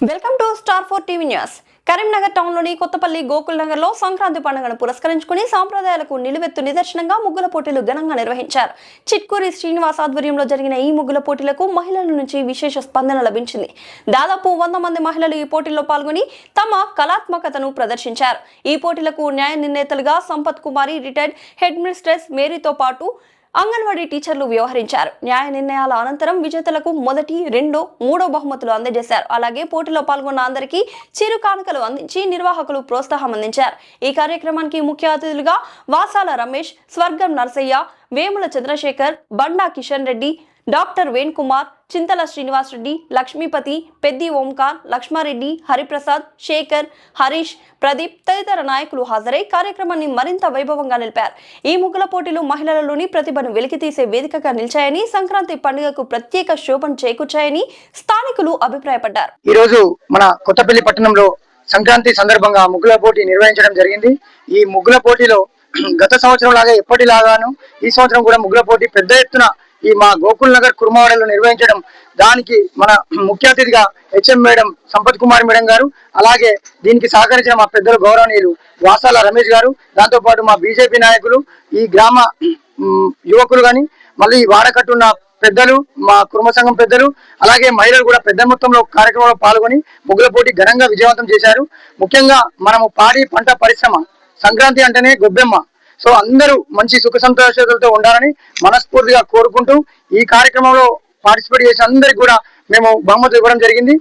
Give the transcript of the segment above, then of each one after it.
Welcome to star four TV news Karimnagar టౌన్లోని Kothapalli Gokul నగర్లో సంక్రాంతి పండుగను పురస్కరించుకుని సాంప్రదాయాలకు నిలువెత్తు నిదర్శనంగా ముగ్గుల పోటీలు ఘనంగా నిర్వహించారు. చిట్కూరి శ్రీనివాస్ ఆధ్వర్యంలో జరిగిన ఈ ముగ్గుల పోటీలకు మహిళల నుంచి విశేష స్పందన లభించింది. దాదాపు వంద మంది మహిళలు ఈ పోటీల్లో పాల్గొని తమ కళాత్మకతను ప్రదర్శించారు. ఈ పోటీలకు న్యాయ నిర్ణేతలుగా Sampath Kumari retired head mistress మేరీతో పాటు అంగన్వాడీ టీచర్లు వ్యవహరించారు. న్యాయ నిర్ణయాల అనంతరం విజేతలకు మొదటి రెండో మూడో బహుమతులు అందజేశారు. అలాగే పోటీలో పాల్గొన్న అందరికీ చిరు కానుకలు అందించి నిర్వాహకులు ప్రోత్సాహం అందించారు. ఈ కార్యక్రమానికి ముఖ్య అతిథులుగా వాసాల రమేష్ స్వర్గం నరసయ్య వేముల చంద్రశేఖర్ బండా కిషన్ రెడ్డి డాక్టర్ వేణుకుమార్ చింతల శ్రీనివాస్ రెడ్డి లక్ష్మీపతి పెద్ది ఓంకార్ లక్ష్మారెడ్డి హరిప్రసాద్ శేఖర్ హరీష్ ప్రదీప్ తదితర నాయకులు హాజరై కార్యక్రమాన్ని మరింత వైభవంగా నిలిపారు. ఈ ముగ్గుల పోటీలు మహిళలలోని ప్రతిభను వెలికితీసే వేదికగా నిలిచాయని సంక్రాంతి పండుగకు ప్రత్యేక శోభను చేకూర్చాయని స్థానికులు అభిప్రాయపడ్డారు. ఈ రోజు మన కొత్తపల్లి పట్టణంలో సంక్రాంతి సందర్భంగా ముగ్గుల పోటీ నిర్వహించడం జరిగింది. ఈ ముగ్గుల పోటీలో గత సంవత్సరం లాగా ఎప్పటిలాగాను ఈ సంవత్సరం కూడా ముగ్గుల పోటీ పెద్ద ఎత్తున ఈ మా గోకుల్ నగర్ కుర్మావడలో నిర్వహించడం దానికి మన ముఖ్య అతిథిగా HM madam Sampath Kumar madam గారు అలాగే దీనికి సహకరించిన మా పెద్దలు గౌరవనీయులు వాసాల రమేష్ గారు దాంతోపాటు మా బీజేపీ నాయకులు ఈ గ్రామ యువకులు కానీ మళ్ళీ వాడకట్టున్న పెద్దలు మా కుటుంబ సంఘం పెద్దలు అలాగే మహిళలు కూడా పెద్ద మొత్తంలో కార్యక్రమంలో పాల్గొని ముగ్గుల పోటీ ఘనంగా విజయవంతం చేశారు. ముఖ్యంగా మనము పాడి పంట పరిశ్రమ సంక్రాంతి అంటేనే గొబ్బెమ్మ. సో అందరూ మంచి సుఖ సంతోషాలతో ఉండాలని మనస్ఫూర్తిగా కోరుకుంటూ ఈ కార్యక్రమంలో పార్టిసిపేట్ చేసిన అందరికి కూడా మేము బహుమతులు ఇవ్వడం జరిగింది.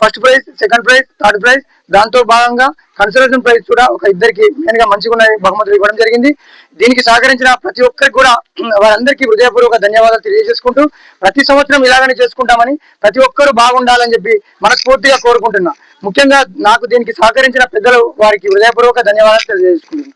First prize second prize third prize దాంతో భాగంగా కన్సల్టేషన్ ప్రైజ్ కూడా ఒక ఇద్దరికి మెయిన్గా మంచిగా ఉన్న బహుమతులు ఇవ్వడం జరిగింది. దీనికి సహకరించిన ప్రతి ఒక్కరికి కూడా వారందరికీ హృదయపూర్వక ధన్యవాదాలు తెలియజేసుకుంటూ ప్రతి సంవత్సరం ఇలాగనే చేసుకుంటామని ప్రతి ఒక్కరూ బాగుండాలని చెప్పి మనస్ఫూర్తిగా కోరుకుంటున్నా. ముఖ్యంగా నాకు దీనికి సహకరించిన పెద్దలు వారికి హృదయపూర్వక ధన్యవాదాలు తెలియజేసుకుంటున్నాను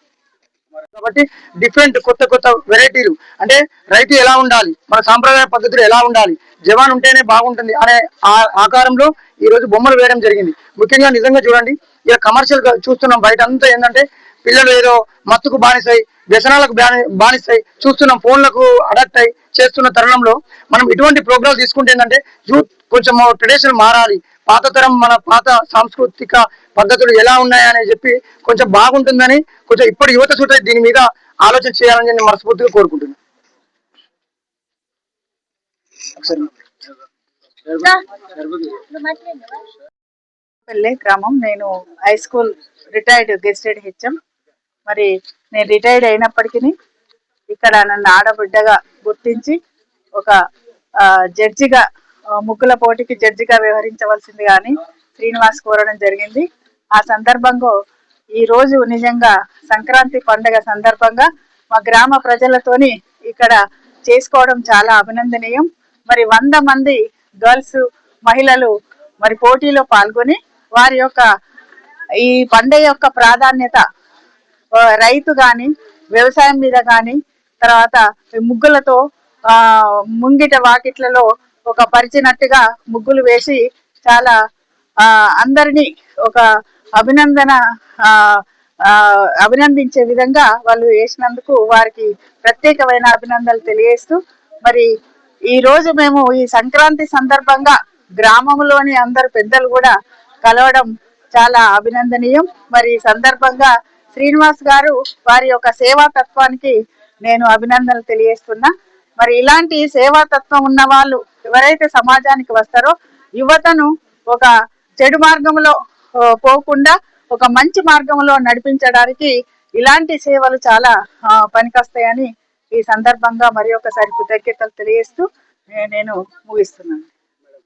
కాబట్టి డిఫరెంట్ కొత్త కొత్త వెరైటీలు అంటే రైతు ఎలా ఉండాలి? మన సాంప్రదాయ పద్ధతులు ఎలా ఉండాలి? జవాన్ ఉంటేనే బాగుంటుంది అనే ఆ- ఆకారంలో ఈ రోజు బొమ్మలు వేయడం జరిగింది. ముఖ్యంగా నిజంగా చూడండి ఇక కమర్షియల్గా చూస్తున్నాం బయట అంతా ఏంటంటే పిల్లలు ఏదో మత్తుకు బానిసాయి వ్యసనాలకు బానిస్తాయి చూస్తున్నాం ఫోన్లకు అడాప్ట్ అయి చేస్తున్న తరుణంలో మనం ఇటువంటి ప్రోగ్రామ్స్ తీసుకుంటే ఏంటంటే యూత్ కొంచెం ట్రెడిషన్ మారాలి. పాత తరం మన పాత సాంస్కృతిక పద్ధతులు ఎలా ఉన్నాయని చెప్పి కొంచెం బాగుంటుందని కొంచెం ఇప్పుడు యువత చూడ దీని మీద ఆలోచన చేయాలని నేను మనస్ఫూర్తిగా కోరుకుంటున్నాను ఒకసారి గ్రామం. నేను high school retired gazetted HM. మరి నేను రిటైర్డ్ అయినప్పటికీ ఇక్కడ నన్ను ఆడబిడ్డగా గుర్తించి ఒక జడ్జిగా ముగ్గుల పోటీకి జడ్జిగా వ్యవహరించవలసింది కానీ శ్రీనివాస్ కోరడం జరిగింది. ఆ సందర్భంగా ఈ రోజు నిజంగా సంక్రాంతి పండుగ సందర్భంగా మా గ్రామ ప్రజలతోని ఇక్కడ చేసుకోవడం చాలా అభినందనీయం. మరి వంద మంది గర్ల్స్ మహిళలు మరి పోటీలో పాల్గొని వారి యొక్క ఈ పండుగ యొక్క ప్రాధాన్యత రైతు గాని వ్యవసాయం మీద కానీ తర్వాత ముగ్గులతో ఆ ముంగిట వాకిట్లలో ఒక పరిచినట్టుగా ముగ్గులు వేసి చాలా అందరినీ ఒక అభినందన అభినందించే విధంగా వాళ్ళు వేసినందుకు వారికి ప్రత్యేకమైన అభినందనలు తెలియజేస్తూ మరి ఈ రోజు మేము ఈ సంక్రాంతి సందర్భంగా గ్రామంలోని అందరు పెద్దలు కూడా కలవడం చాలా అభినందనీయం. మరి ఈ సందర్భంగా శ్రీనివాస్ గారు వారి యొక్క సేవా తత్వానికి నేను అభినందనలు తెలియజేస్తున్నా. మరి ఇలాంటి సేవా తత్వం ఉన్న వాళ్ళు ఎవరైతే సమాజానికి వస్తారో యువతను ఒక చెడు మార్గంలో పోకుండా ఒక మంచి మార్గంలో నడిపించడానికి ఇలాంటి సేవలు చాలా పనికొస్తాయని ఈ సందర్భంగా మరి ఒకసారి కృతజ్ఞతలు తెలియజేస్తూ నేను ముగిస్తున్నాను.